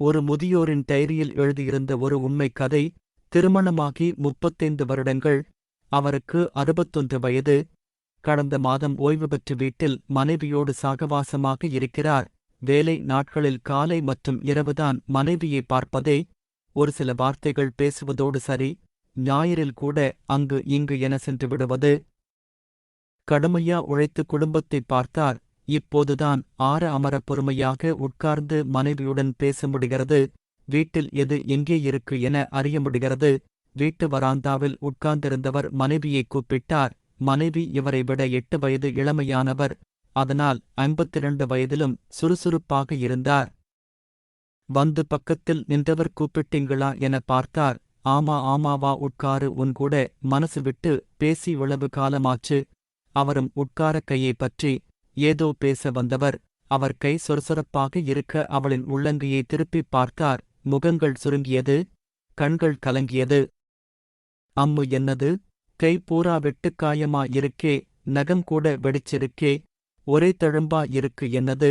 ஒரு முதியோரின் டைரியில் எழுதியிருந்த ஒரு உண்மை கதை திருமணமாகி முப்பத்தைந்து வருடங்கள் அவருக்கு அறுபத்தொன்று வயது. கடந்த மாதம் ஓய்வு பெற்று வீட்டில் மனைவியோடு சாகவாசமாக இருக்கிறார். வேலை நாட்களில் காலை மற்றும் இரவுதான் மனைவியை பார்ப்பதே. ஒரு சில வார்த்தைகள் பேசுவதோடு சரி ஞாயிறில் கூட அங்கு இங்கு என சென்று விடுவது. கடுமையா உழைத்து குடும்பத்தை பார்த்தார். இப்போதுதான் ஆற அமர பொறுமையாக உட்கார்ந்து மனைவியுடன் பேச முடிகிறது. வீட்டில் எது எங்கே இருக்கு என அறிய முடிகிறது. வீட்டு வராந்தாவில் உட்கார்ந்திருந்தவர் மனைவியை கூப்பிட்டார். மனைவி இவரை விட எட்டு வயது இளமையானவர். அதனால் ஐம்பத்திரண்டு வயதிலும் சுறுசுறுப்பாக இருந்தார். வந்து பக்கத்தில் நின்றவர் கூப்பிட்டீங்களா? என பார்த்தார். ஆமா ஆமாவா உட்காரு. உன் கூட மனசு விட்டு பேசி உளவு காலமாச்சு. அவரும் உட்கார கையை பற்றி ஏதோ பேச வந்தவர் அவர் கை சொரசொரப்பாக இருக்க அவளின் உள்ளங்கையை திருப்பிப் பார்த்தார். முகங்கள் சுருங்கியது கண்கள் கலங்கியது. அம்மு என்னது? கை பூரா வெட்டுக்காயமா இருக்கே நகம் கூட வெடிச்சிருக்கே. ஒரே தழும்பா இருக்கு என்னது?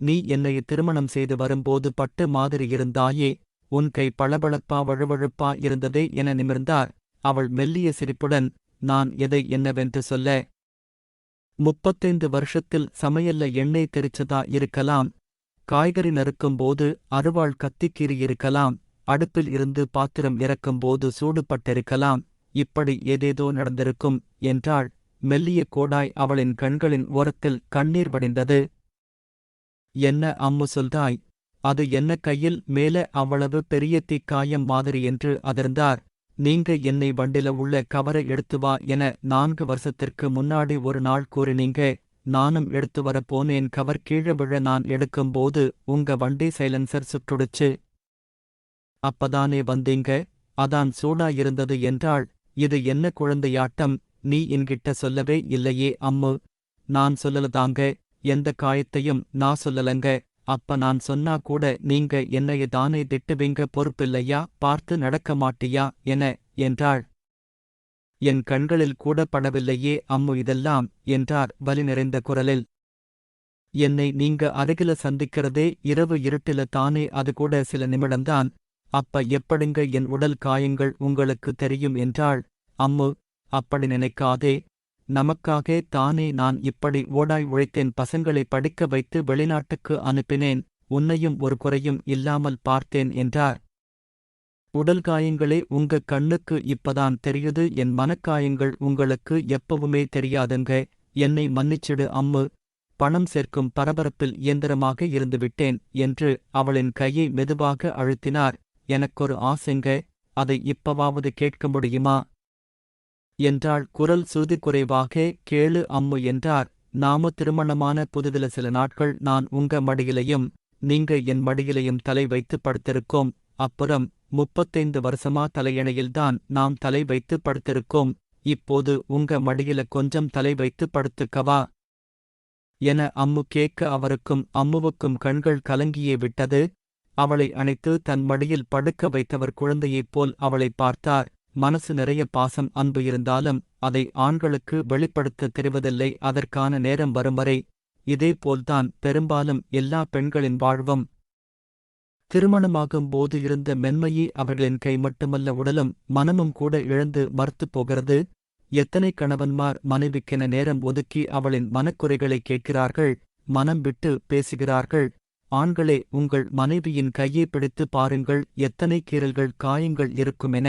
நீ என்னை திருமணம் செய்து வரும்போது பட்டு மாதிரி இருந்தாயே உன் கை பளபளப்பா வழுவழுப்பா இருந்ததே என நிமிர்ந்தார். அவள் மெல்லிய சிரிப்புடன் நான் எதை என்னவென்று சொல்ல முப்பத்தைந்து வருஷத்தில் சமையல்ல எண்ணெய் தெரிச்சதா இருக்கலாம். காய்கறி நறுக்கும்போது அருவாள் கத்திக்கீறி இருக்கலாம். அடுப்பில் இருந்து பாத்திரம் இறக்கும்போது சூடுபட்டிருக்கலாம். இப்படி ஏதேதோ நடந்திருக்கும் என்றாள். மெல்லிய கோடாய் அவளின் கண்களின் ஓரத்தில் கண்ணீர் வடிந்தது. என்ன அம்மு சொல்தாய் அது என்ன கையில் மேல அவ்வளவு பெரிய தீக்காயம் மாதிரி? என்று அதிர்ந்தார். நீங்க என்னை வண்டில உள்ள கவரை எடுத்து வா என நான்கு வருஷத்திற்கு முன்னாடி ஒரு நாள் கூறினீங்க நானும் எடுத்து வர போனேன் கவர் கீழே விழ நான் எடுக்கும்போது உங்க வண்டி சைலன்சர் சுற்றுடுச்சு அப்பதானே வந்தீங்க அதான் சூடா இருந்தது என்றாள் இது என்ன குழந்தையாட்டம் நீ என்கிட்ட சொல்லவே இல்லையே அம்மு. நான் சொல்லலதாங்க எந்த காயத்தையும் நான் சொல்லலங்க அப்ப நான் சொன்னா கூட நீங்க என்னைய தானே திட்டுவீங்க பொறுப்பில்லையா பார்த்து நடக்க மாட்டியா என என்றாள். என் கண்களில் கூட படவில்லையே அம்மு இதெல்லாம் என்றார் வலி நிறைந்த குரலில். என்னை நீங்க அருகில சந்திக்கிறதே இரவு இருட்டில தானே அது கூட சில நிமிடம்தான். அப்ப எப்படிங்க என் உடல் காயங்கள் உங்களுக்கு தெரியும் என்றாள். அம்மு அப்படி நினைக்காதே. நமக்காக தானே நான் இப்படி ஓடாய் உழைத்தேன் பசங்களை படிக்க வைத்து வெளிநாட்டுக்கு அனுப்பினேன் உன்னையும் ஒரு குறையும் இல்லாமல் பார்த்தேன் என்றார். உடல் காயங்களே உங்க கண்ணுக்கு இப்பதான் தெரியுது என் மனக்காயங்கள் உங்களுக்கு எப்பவுமே தெரியாதுங்க என்னை மன்னிச்சிடு அம்மு பணம் சேர்க்கும் பரபரப்பில் இயந்திரமாக இருந்துவிட்டேன் என்று அவளின் கையை மெதுவாக அழுத்தினார். எனக்கொரு ஆசைங்க அதை இப்பவாவது கேட்க முடியுமா? என்றாள். குரல் சுருதி குறைவாக கேளு அம்மு என்றார். நாம திருமணமான புதுதில சில நாட்கள் நான் உங்க மடியிலையும் நீங்க என் மடியிலையும் தலை வைத்து படுத்திருக்கோம். அப்புறம் முப்பத்தைந்து வருஷமா தலையணையில்தான் நாம் தலை வைத்து படுத்திருக்கோம். இப்போது உங்க மடியில கொஞ்சம் தலை வைத்து படுத்துக்கவா என அம்மு கேட்க அவருக்கும் அம்முவுக்கும் கண்கள் கலங்கியே விட்டது. அவளை அணைத்து தன் மடியில் படுக்க வைத்தவர் குழந்தையைப் போல் அவளை பார்த்தார். மனசு நிறைய பாசம் அன்பு இருந்தாலும் அதை ஆண்களுக்கு வெளிப்படுத்த தெரிவதில்லை. அதற்கான நேரம் வரும் வரை இதேபோல்தான். பெரும்பாலும் எல்லா பெண்களின் வாழ்வும் திருமணமாகும் போது இருந்த மென்மையே அவர்களின் கை மட்டுமல்ல உடலும் மனமும் கூட இழந்து மறுத்துப் போகிறது. எத்தனை கணவன்மார் மனைவிக்கென நேரம் ஒதுக்கி அவளின் மனக்குறைகளை கேட்கிறார்கள் மனம் விட்டு பேசுகிறார்கள். ஆண்களே உங்கள் மனைவியின் கையை பிடித்து பாருங்கள். எத்தனை கீறல்கள் காயங்கள் இருக்குமென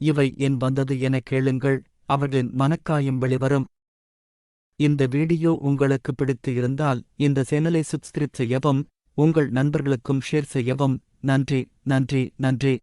இவை என் வந்தது என கேளுங்கள் அவர்களின் மனக்காயம் வெளிவரும். இந்த வீடியோ உங்களுக்கு பிடித்து இருந்தால் இந்த சேனலை சப்ஸ்கிரைப் செய்யவும் உங்கள் நண்பர்களுக்கும் ஷேர் செய்யவும். நன்றி நன்றி நன்றி.